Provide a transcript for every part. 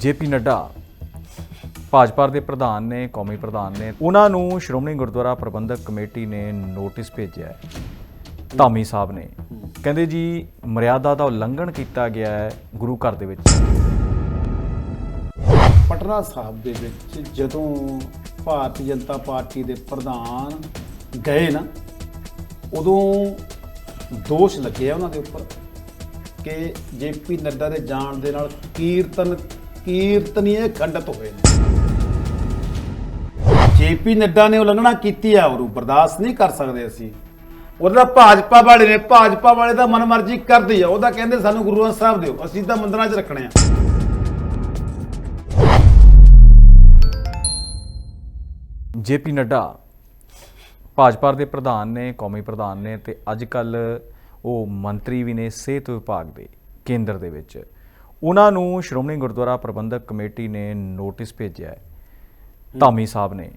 JP Nadda, Bhajpa ਦੇ ਪ੍ਰਧਾਨ ਨੇ, ਕੌਮੀ ਪ੍ਰਧਾਨ ਨੇ, ਉਹਨਾਂ ਨੂੰ ਸ਼੍ਰੋਮਣੀ ਗੁਰਦੁਆਰਾ ਪ੍ਰਬੰਧਕ ਕਮੇਟੀ ਨੇ ਨੋਟਿਸ ਭੇਜਿਆ ਹੈ। ਧਾਮੀ ਸਾਹਿਬ ਨੇ। ਕਹਿੰਦੇ ਜੀ, ਮਰਿਆਦਾ ਦਾ ਉਲੰਘਣ ਕੀਤਾ ਗਿਆ ਹੈ ਗੁਰੂ ਘਰ ਦੇ ਵਿੱਚ। ਪਟਨਾ ਸਾਹਿਬ ਦੇ ਵਿੱਚ ਜਦੋਂ ਭਾਰਤੀ ਜਨਤਾ ਪਾਰਟੀ ਦੇ ਪ੍ਰਧਾਨ ਗਏ ਨਾ, ਉਦੋਂ ਦੋਸ਼ ਲੱਗੇ ਉਹਨਾਂ ਦੇ ਉੱਪਰ ਕਿ ਜੇਪੀ ਨੱਡਾ ਦੇ ਜਾਣ ਦੇ ਨਾਲ ਕੀਰਤਨ ਕੀਰਤਨੀਏ ਖੰਡਿਤ ਹੋਏ। ਨੇ ਜੇਪੀ ਨੱਡਾ ਨੇ ਉਲੰਘਣਾ ਕੀਤੀ ਆ ਉਹ ਬਰਦਾਸ਼ਤ ਨਹੀਂ ਕਰ ਸਕਦੇ ਅਸੀਂ। ਉਹਦਾ ਭਾਜਪਾ ਵਾਲੇ ਨੇ, ਭਾਜਪਾ ਵਾਲੇ ਦਾ ਮਨਮਰਜ਼ੀ ਕਰਦੀ ਆ। ਉਹਦਾ ਕਹਿੰਦੇ ਸਾਨੂੰ ਗੁਰੂ ਗ੍ਰੰਥ ਸਾਹਿਬ ਦਿਓ, ਅਸੀਂ ਤਾਂ ਮੰਦਰਾਂ 'ਚ ਰੱਖਣੇ ਆ। ਜੇਪੀ ਨੱਡਾ, ਭਾਜਪਾ ਦੇ ਪ੍ਰਧਾਨ ਨੇ, ਕੌਮੀ ਪ੍ਰਧਾਨ ਨੇ ਤੇ ਅੱਜ ਕੱਲ ਉਹ ਮੰਤਰੀ ਵੀ ਨੇ ਸਿਹਤ ਵਿਭਾਗ ਦੇ ਕੇਂਦਰ ਦੇ ਵਿੱਚ। ਉਹਨਾਂ ਨੂੰ ਸ਼੍ਰੋਮਣੀ ਗੁਰਦੁਆਰਾ ਪ੍ਰਬੰਧਕ ਕਮੇਟੀ ਨੇ ਨੋਟਿਸ ਭੇਜਿਆ ਹੈ। ਧਾਮੀ ਸਾਹਿਬ ਨੇ।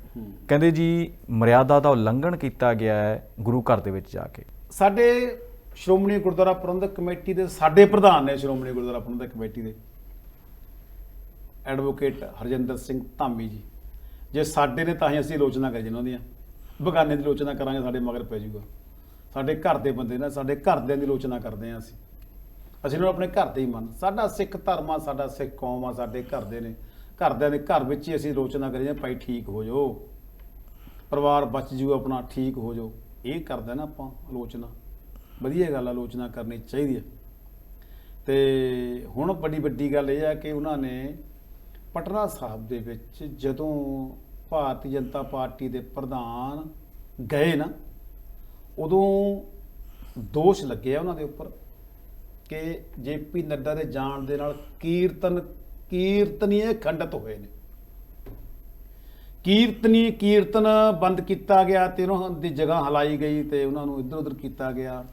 ਕਹਿੰਦੇ ਜੀ ਮਰਿਆਦਾ ਦਾ ਉਲੰਘਣ ਕੀਤਾ ਗਿਆ ਹੈ ਗੁਰੂ ਘਰ ਦੇ ਵਿੱਚ ਜਾ ਕੇ। ਸਾਡੇ ਸ਼੍ਰੋਮਣੀ ਗੁਰਦੁਆਰਾ ਪ੍ਰਬੰਧਕ ਕਮੇਟੀ ਦੇ ਸਾਡੇ ਪ੍ਰਧਾਨ ਨੇ ਸ਼੍ਰੋਮਣੀ ਗੁਰਦੁਆਰਾ ਪ੍ਰਬੰਧਕ ਕਮੇਟੀ ਦੇ। ਐਡਵੋਕੇਟ ਹਰਜਿੰਦਰ ਸਿੰਘ ਧਾਮੀ ਜੀ। ਜੇ ਸਾਡੇ ਨੇ ਤਾਂ ਹੀ ਅਸੀਂ ਆਲੋਚਨਾ ਕਰੀ ਜਿਨ੍ਹਾਂ ਦੀਆਂ। ਬਗਾਨੇ ਦੀ ਆਲੋਚਨਾ ਕਰਾਂਗੇ ਸਾਡੇ ਮਗਰ ਪੈ ਜਾਊਗਾ। ਸਾਡੇ ਘਰ ਦੇ ਬੰਦੇ ਨੇ ਸਾਡੇ ਘਰਦਿਆਂ ਦੀ ਆਲੋਚਨਾ ਕਰਦੇ ਹਾਂ ਅਸੀਂ। ਅਸੀਂ ਨੂੰ ਆਪਣੇ ਘਰ ਦੇ ਹੀ ਮੰਨ। ਸਾਡਾ ਸਿੱਖ ਧਰਮ ਆ, ਸਾਡਾ ਸਿੱਖ ਕੌਮ ਆ, ਸਾਡੇ ਘਰ ਦੇ ਨੇ। ਘਰਦਿਆਂ ਦੇ ਘਰ ਵਿੱਚ ਹੀ ਅਸੀਂ ਆਲੋਚਨਾ ਕਰੀ ਜਾਂ ਭਾਈ ਠੀਕ ਹੋ ਜਾਓ। ਪਰਿਵਾਰ ਬਚ ਜੂ ਆਪਣਾ, ਠੀਕ ਹੋ ਜਾਓ। ਇਹ ਕਰਦੇ ਨਾ ਆਪਾਂ ਆਲੋਚਨਾ। ਵਧੀਆ ਗੱਲ ਆਲੋਚਨਾ ਕਰਨੀ ਚਾਹੀਦੀ ਹੈ ਤੇ ਹੁਣ ਬੜੀ ਵੱਡੀ ਗੱਲ ਇਹ ਆ ਕਿ ਉਹਨਾਂ ਨੇ ਪਟਨਾ ਸਾਹਿਬ ਦੇ ਵਿੱਚ ਜਦੋਂ ਭਾਰਤੀ ਜਨਤਾ ਪਾਰਟੀ ਦੇ ਪ੍ਰਧਾਨ ਗਏ ਨਾ, ਉਦੋਂ ਦੋਸ਼ ਲੱਗੇ ਉਹਨਾਂ ਦੇ ਉੱਪਰ। ਕਿ ਜੇਪੀ ਨੱਡਾ ਦੇ ਜਾਣ ਦੇ ਨਾਲ ਕੀਰਤਨ, ਕੀਰਤਨੀਏ ਖੰਡਿਤ ਹੋਏ ਨੇ। ਕੀਰਤਨੀ, ਕੀਰਤਨ ਬੰਦ ਕੀਤਾ ਗਿਆ ਤੇ ਉਹਨਾਂ ਦੀ ਜਗ੍ਹਾ ਹਲਾਈ ਗਈ ਤੇ ਉਹਨਾਂ ਨੂੰ ਇੱਧਰ ਉੱਧਰ ਕੀਤਾ ਗਿਆ।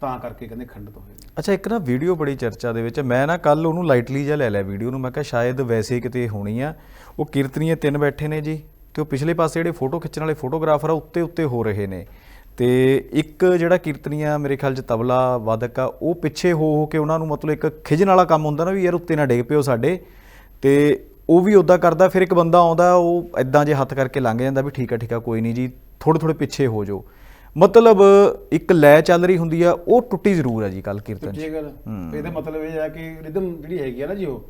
ਤਾਂ ਕਰਕੇ ਕਹਿੰਦੇ ਖੰਡਿਤ ਹੋਏ ਨੇ। ਅੱਛਾ, ਇੱਕ ਨਾ ਵੀਡੀਓ ਬੜੀ ਚਰਚਾ ਦੇ ਵਿੱਚ, ਮੈਂ ਨਾ ਕੱਲ ਉਹਨੂੰ ਲਾਈਟਲੀ ਜਿਹਾ ਲੈ ਲਿਆ ਵੀਡੀਓ ਨੂੰ, ਮੈਂ ਕਿਹਾ ਸ਼ਾਇਦ ਵੈਸੇ ਕਿਤੇ ਹੋਣੀ ਆ। ਉਹ ਕੀਰਤਨੀਏ ਤਿੰਨ ਬੈਠੇ ਨੇ ਜੀ, ਤੇ ਉਹ ਪਿਛਲੇ ਪਾਸੇ ਜਿਹੜੇ ਫੋਟੋ ਖਿੱਚਣ ਵਾਲੇ ਫੋਟੋਗ੍ਰਾਫਰ ਆ ਉੱਤੇ ਉੱਤੇ ਹੋ ਰਹੇ ਨੇ। ਤੇ ਇੱਕ ਜਿਹੜਾ ਕੀਰਤਨੀਆ ਮੇਰੇ ਖਿਆਲ 'ਚ ਤਬਲਾ ਵਾਦਕ ਆ ਉਹ ਪਿੱਛੇ ਹੋ ਹੋ ਕੇ ਉਹਨਾਂ ਨੂੰ ਮਤਲਬ ਇੱਕ ਖਿਜਣ ਵਾਲਾ ਕੰਮ ਹੁੰਦਾ ਨਾ ਵੀ ਯਾਰ ਉੱਤੇ ਨਾ ਡਿੱਗ ਪਿਓ ਸਾਡੇ। ਤੇ ਉਹ ਵੀ ਉਦਾਂ ਕਰਦਾ ਫਿਰ ਇੱਕ ਬੰਦਾ ਆਉਂਦਾ ਉਹ ਐਦਾਂ ਜੇ ਹੱਥ ਕਰਕੇ ਲੰਘ ਜਾਂਦਾ ਵੀ ਠੀਕ ਆ ਠੀਕ ਆ ਕੋਈ ਨਹੀਂ ਜੀ ਥੋੜੇ ਥੋੜੇ ਪਿੱਛੇ ਹੋ ਜਾਓ। ਮਤਲਬ ਇੱਕ ਲੈ ਚੱਲ ਰਹੀ ਹੁੰਦੀ ਆ ਉਹ ਟੁੱਟੀ ਜ਼ਰੂਰ ਆ ਜੀ ਕੱਲ ਕੀਰਤਨ ਠੀਕ ਗੱਲ ਇਹਦਾ ਮਤਲਬ ਇਹ ਹੈ ਕਿ ਰਿਦਮ ਜਿਹੜੀ ਹੈਗੀ ਆ ਨਾ ਜੀ ਉਹ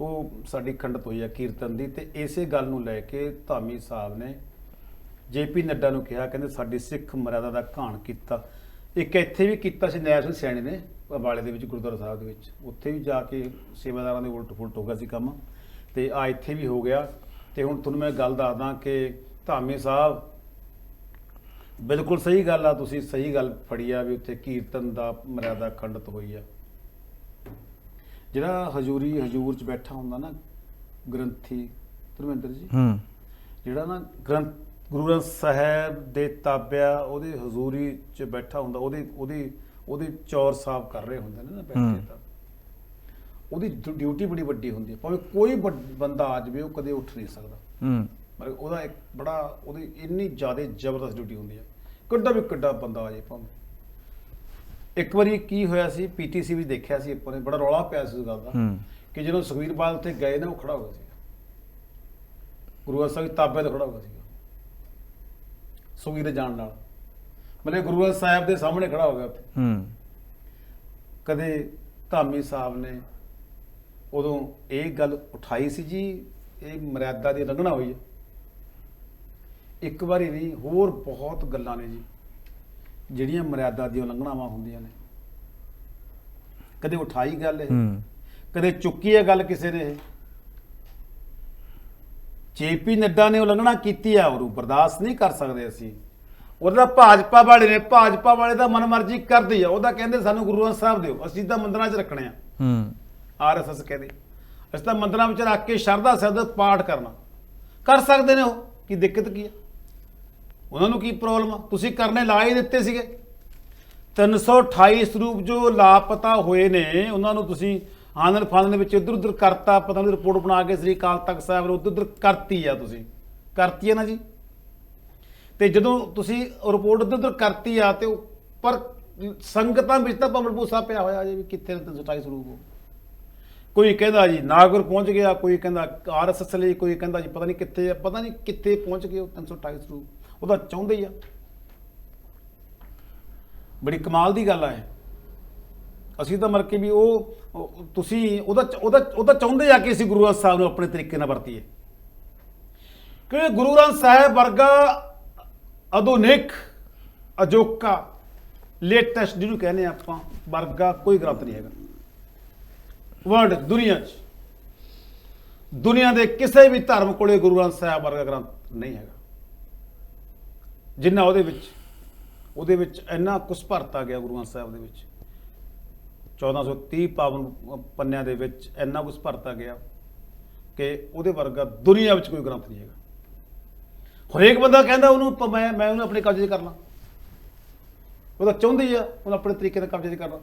ਉਹ ਸਾਡੀ ਖੰਡਤ ਹੋਈ ਆ ਕੀਰਤਨ ਦੀ ਤੇ ਇਸੇ ਗੱਲ ਨੂੰ ਲੈ ਕੇ ਧਾਮੀ ਸਾਹਿਬ ਨੇ ਜੇਪੀ ਨੱਡਾ ਨੂੰ ਕਿਹਾ ਕਹਿੰਦੇ ਸਾਡੀ ਸਿੱਖ ਮਰਿਆਦਾ ਦਾ ਘਾਣ ਕੀਤਾ। ਇੱਕ ਇੱਥੇ ਵੀ ਕੀਤਾ ਸੀ ਨੈਬ ਸਿੰਘ ਸੈਣੀ ਨੇ ਅੰਬਾਲੇ ਦੇ ਵਿੱਚ ਗੁਰਦੁਆਰਾ ਸਾਹਿਬ ਦੇ ਵਿੱਚ। ਉੱਥੇ ਵੀ ਜਾ ਕੇ ਸੇਵਾਦਾਰਾਂ ਦੇ ਉਲਟ ਫੁਲਟ ਹੋ ਗਿਆ ਸੀ ਕੰਮ। ਤੇ ਆ ਇੱਥੇ ਵੀ ਹੋ ਗਿਆ। ਤੇ ਹੁਣ ਤੁਹਾਨੂੰ ਮੈਂ ਗੱਲ ਦੱਸਦਾ ਕਿ ਧਾਮੀ ਸਾਹਿਬ ਬਿਲਕੁਲ ਸਹੀ ਗੱਲ ਆ ਤੁਸੀਂ ਸਹੀ ਗੱਲ ਫੜੀ ਆ ਵੀ ਉੱਥੇ ਕੀਰਤਨ ਦਾ ਮਰਿਆਦਾ ਖੰਡਿਤ ਹੋਈ ਆ। ਜਿਹੜਾ ਹਜੂਰੀ ਹਜੂਰ ਚ ਬੈਠਾ ਹੁੰਦਾ ਨਾ ਗ੍ਰੰਥੀ ਧਰਮਿੰਦਰ ਜੀ ਹੂੰ। ਜਿਹੜਾ ਨਾ ਗ੍ਰੰਥ ਗੁਰੂ ਗ੍ਰੰਥ ਸਾਹਿਬ ਦੇ ਤਾਬਿਆ ਉਹਦੇ ਹਜ਼ੂਰੀ ਚ ਬੈਠਾ ਹੁੰਦਾ ਉਹਦੇ ਉਹਦੀ ਉਹਦੇ ਚੌਰ ਸਾਫ਼ ਕਰ ਰਹੇ ਹੁੰਦੇ ਨੇ ਨਾ ਬੈਠੇ। ਤਾਂ। ਉਹਦੀ ਡਿਊ- ਡਿਊਟੀ ਬੜੀ ਵੱਡੀ ਹੁੰਦੀ ਹੈ ਭਾਵੇਂ ਕੋਈ ਬੰਦਾ ਆ ਜਾਵੇ ਉਹ ਕਦੇ ਉੱਠ ਨਹੀਂ ਸਕਦਾ। ਹੂੰ। ਮਤਲਬ ਉਹਦਾ ਇੱਕ ਬੜਾ ਉਹਦੀ ਇੰਨੀ ਜ਼ਿਆਦਾ ਜ਼ਬਰਦਸਤ ਡਿਊਟੀ ਹੁੰਦੀ ਹੈ ਕਿੱਡਾ ਵੀ ਕਿੱਡਾ ਬੰਦਾ ਆ ਜਾਏ ਭਾਵੇਂ। ਇੱਕ ਵਾਰੀ ਕੀ ਹੋਇਆ ਸੀ ਪੀਟੀਸੀ ਵੀ ਦੇਖਿਆ ਸੀ ਆਪਾਂ ਨੇ ਬੜਾ ਰੌਲਾ ਪਿਆ ਸੀ ਉਸ ਗੱਲ ਦਾ ਕਿ ਜਦੋਂ ਸੁਖਵੀਰ ਬਾਦਲ ਉੱਥੇ ਗਏ ਨਾ ਉਹ ਖੜਾ ਹੋ ਗਿਆ ਸੀ। ਗੁਰੂ ਸਾਹਿਬ ਦੀ ਤਾਬੇ ਤੇ ਖੜਾ ਹੋ ਗਿਆ ਸੀ। ਸੁਖਵੀਰ ਦੇ ਜਾਣ ਨਾਲ। ਮਤਲਬ ਗੁਰੂ ਗ੍ਰੰਥ ਸਾਹਿਬ ਦੇ ਸਾਹਮਣੇ ਖੜਾ ਹੋ ਗਿਆ ਉੱਥੇ। ਹੂੰ। ਕਦੇ ਧਾਮੀ ਸਾਹਿਬ ਨੇ ਉਦੋਂ ਇਹ ਗੱਲ ਉਠਾਈ ਸੀ ਜੀ ਇਹ ਮਰਿਆਦਾ ਦੀ ਉਲੰਘਣਾ ਹੋਈ ਹੈ। ਇੱਕ ਵਾਰੀ ਨਹੀਂ ਹੋਰ ਬਹੁਤ ਗੱਲਾਂ ਨੇ ਜੀ ਜਿਹੜੀਆਂ ਮਰਿਆਦਾ ਦੀਆਂ ਉਲੰਘਣਾਵਾਂ ਹੁੰਦੀਆਂ ਨੇ। ਕਦੇ ਉਠਾਈ ਗੱਲ ਇਹ ਹੂੰ। ਕਦੇ ਚੁੱਕੀ ਹੈ ਗੱਲ ਕਿਸੇ ਨੇ ਇਹ। ਜੇਪੀ ਨੱਡਾ ਨੇ ਉਲੰਘਣਾ ਕੀਤੀ ਆ ਉਹ ਬਰਦਾਸ਼ਤ ਨਹੀਂ ਕਰ ਸਕਦੇ ਅਸੀਂ। ਉਹਦਾ ਭਾਜਪਾ ਵਾਲੇ ਨੇ ਭਾਜਪਾ ਵਾਲੇ ਦਾ ਮਨਮਰਜ਼ੀ ਕਰਦੀ ਆ ਉਹਦਾ ਕਹਿੰਦੇ ਸਾਨੂੰ ਗੁਰੂ ਗ੍ਰੰਥ ਸਾਹਿਬ ਦਿਓ ਅਸੀਂ ਤਾਂ ਮੰਦਰਾਂ 'ਚ ਰੱਖਣੇ ਆ। ਹੂੰ। ਆਰਐਸਐਸ ਕਹਿੰਦੇ ਅਸੀਂ ਤਾਂ ਮੰਦਰਾਂ ਵਿੱਚ ਰੱਖ ਕੇ ਸ਼ਰਧਾ ਦਾ ਪਾਠ ਕਰਨਾ। ਕਰ ਸਕਦੇ ਨੇ ਉਹ ਕੀ ਦਿੱਕਤ ਕੀ ਹੈ ਉਹਨਾਂ ਨੂੰ ਕੀ ਪ੍ਰੋਬਲਮ ਆ? ਤੁਸੀਂ ਕਰਨੇ ਲਾ ਹੀ ਦਿੱਤੇ ਸੀਗੇ। 328 ਸਰੂਪ ਜੋ ਲਾਪਤਾ ਹੋਏ ਨੇ ਉਹਨਾਂ ਨੂੰ ਤੁਸੀਂ ਆਨੰਦ ਫਾਨਨ ਵਿੱਚ ਇਧਰ ਉਧਰ ਕਰਤਾ, ਪਤਾ ਨਹੀਂ ਰਿਪੋਰਟ ਬਣਾ ਕੇ ਸ੍ਰੀ ਅਕਾਲ ਤਖਤ ਸਾਹਿਬ ਨੂੰ ਉਧਰ ਉਧਰ ਕਰਤੀ ਆ ਤੁਸੀਂ। ਕਰਤੀ ਹੈ ਨਾ ਜੀ? ਤੇ ਜਦੋਂ ਤੁਸੀਂ ਰਿਪੋਰਟ ਉਧਰ ਉਧਰ ਕਰਤੀ ਆ ਤੇ ਉਹ- ਪਰ ਸੰਗਤਾਂ ਵਿੱਚ ਤਾਂ ਭੰਬਲ ਭੂਸਾ ਪਿਆ ਹੋਇਆ ਜੇ ਵੀ ਕਿੱਥੇ ਨੇ 328 ਸਰੂਪ ਹੋ। ਕੋਈ ਕਹਿੰਦਾ ਜੀ ਨਾਗਰ ਪਹੁੰਚ ਗਿਆ, ਕੋਈ ਕਹਿੰਦਾ ਆਰਐਸਐਸ ਲਈ, ਕੋਈ ਕਹਿੰਦਾ ਜੀ ਪਤਾ ਨਹੀਂ ਕਿੱਥੇ ਆ, ਪਤਾ ਨਹੀਂ ਕਿੱਥੇ ਪਹੁੰਚ ਗਏ ਉਹ 328 ਸਰੂਪ। ਉਹਦਾ ਚਾਹੁੰਦੇ ਹੀ ਆ। ਬੜੀ ਕਮਾਲ ਦੀ ਗੱਲ ਆ ਇਹ। ਅਸੀਂ ਤਾਂ ਮਰ ਕੇ ਵੀ ਉਹ ਤੁਸੀਂ ਉਹਦਾ ਉਹਦਾ ਉਹਦਾ ਚਾਹੁੰਦੇ ਆ ਕਿ ਅਸੀਂ ਗੁਰੂ ਗ੍ਰੰਥ ਸਾਹਿਬ ਨੂੰ ਆਪਣੇ ਤਰੀਕੇ ਨਾਲ ਵਰਤੀਏ। ਕਿ ਗੁਰੂ ਗ੍ਰੰਥ ਸਾਹਿਬ ਵਰਗਾ ਆਧੁਨਿਕ, ਅਜੋਕਾ, ਲੇਟੈਸਟ ਜਿਹਨੂੰ ਕਹਿੰਦੇ ਆ ਆਪਾਂ, ਵਰਗਾ ਕੋਈ ਗ੍ਰੰਥ ਨਹੀਂ ਹੈਗਾ। ਵਰਲਡ, ਦੁਨੀਆ 'ਚ, ਦੁਨੀਆ ਦੇ ਕਿਸੇ ਵੀ ਧਰਮ ਕੋਲੇ ਗੁਰੂ ਗ੍ਰੰਥ ਸਾਹਿਬ ਵਰਗਾ ਗ੍ਰੰਥ ਨਹੀਂ ਹੈਗਾ। ਜਿੰਨਾ ਉਹਦੇ ਵਿੱਚ ਉਹਦੇ ਵਿੱਚ ਇੰਨਾ ਕੁਛ ਭਰਤਾ ਗਿਆ ਗੁਰੂ ਗ੍ਰੰਥ ਸਾਹਿਬ ਦੇ ਵਿੱਚ। 1430 ਪਾਵਨ ਪੰਨਿਆਂ ਦੇ ਵਿੱਚ ਇੰਨਾ ਕੁਛ ਭਰਤਾ ਗਿਆ ਕਿ ਉਹਦੇ ਵਰਗਾ ਦੁਨੀਆ ਵਿੱਚ ਕੋਈ ਗ੍ਰੰਥ ਨਹੀਂ ਹੈਗਾ। ਹਰੇਕ ਬੰਦਾ ਕਹਿੰਦਾ ਉਹਨੂੰ ਮੈਂ ਮੈਂ ਉਹਨੂੰ ਆਪਣੇ ਕਬਜ਼ੇ 'ਚ ਕਰ ਲਾਂ ਉਹਦਾ ਚਾਹੁੰਦੇ ਹੀ ਆ, ਉਹਨੂੰ ਆਪਣੇ ਤਰੀਕੇ ਨਾਲ ਕਬਜ਼ੇ 'ਚ ਕਰ ਲਾਂ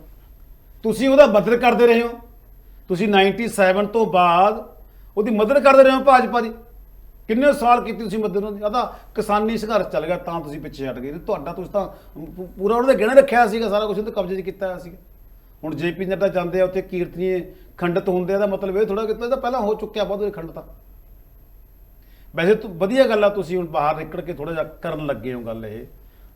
ਤੁਸੀਂ ਉਹਦਾ ਮਦਦ ਕਰਦੇ ਰਹੇ ਹੋ। ਤੁਸੀਂ 97 ਤੋਂ ਬਾਅਦ ਉਹਦੀ ਮਦਦ ਕਰਦੇ ਰਹੇ ਹੋ ਭਾਜਪਾ ਦੀ। ਕਿੰਨੇ ਸਾਲ ਕੀਤੀ ਤੁਸੀਂ ਮਦਦ ਉਹਨਾਂ ਦੀ ਆਦਾ ਕਿਸਾਨੀ ਸੰਘਰਸ਼ ਚੱਲ ਗਿਆ, ਤਾਂ ਤੁਸੀਂ ਪਿੱਛੇ ਹਟ ਗਏ। ਤੁਹਾਡਾ ਤੁਸੀਂ ਤਾਂ ਪੂਰਾ ਉਹਨਾਂ ਦੇ ਗਹਿਣੇ ਰੱਖਿਆ ਸੀਗਾ, ਸਾਰਾ ਕੁਝ ਉਹਦੇ ਕਬਜ਼ੇ 'ਚ ਕੀਤਾ ਹੋਇਆ ਸੀਗਾ। ਹੁਣ ਜੇਪੀ ਨੱਡਾ ਜਾਂਦੇ ਆ ਉੱਥੇ ਕੀਰਤਨੀਏ ਖੰਡਿਤ ਹੁੰਦੇ ਆ ਦਾ ਮਤਲਬ ਇਹ ਥੋੜਾ ਕਿ ਤਾਂ ਪਹਿਲਾਂ ਹੋ ਚੁੱਕਿਆ ਬਹੁਤ ਖੰਡਿਤ। ਵੈਸੇ ਤਾਂ ਵਧੀਆ ਗੱਲ ਆ ਤੁਸੀਂ ਹੁਣ ਬਾਹਰ ਨਿਕਲ ਕੇ ਥੋੜਾ ਜਿਹਾ ਕਰਨ ਲੱਗੇ ਹੋ ਗੱਲ ਇਹ।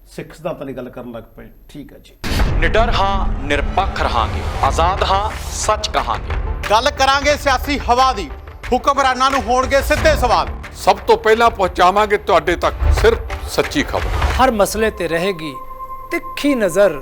ਸਿੱਖ ਸਿਧਾਂਤਾਂ ਦੀ ਗੱਲ ਕਰਨ ਲੱਗ ਪਏ। ਠੀਕ ਹੈ ਜੀ। ਨਿਡਰ ਹਾਂ ਨਿਰਪੱਖ ਰਹਾਂਗੇ। ਆਜ਼ਾਦ ਹਾਂ ਸੱਚ ਕਹਾਂਗੇ। ਗੱਲ ਕਰਾਂਗੇ ਸਿਆਸੀ ਹਵਾ ਦੀ। ਹੁਕਮਰਾਨਾਂ ਨੂੰ ਹੋਣਗੇ ਸਿੱਧੇ ਸਵਾਲ। ਸਭ ਤੋਂ ਪਹਿਲਾਂ ਪਹੁੰਚਾਵਾਂਗੇ ਤੁਹਾਡੇ ਤੱਕ ਸਿਰਫ ਸੱਚੀ ਖਬਰ। ਹਰ ਮਸਲੇ ਤੇ ਰਹੇਗੀ ਤਿੱਖੀ ਨਜ਼ਰ।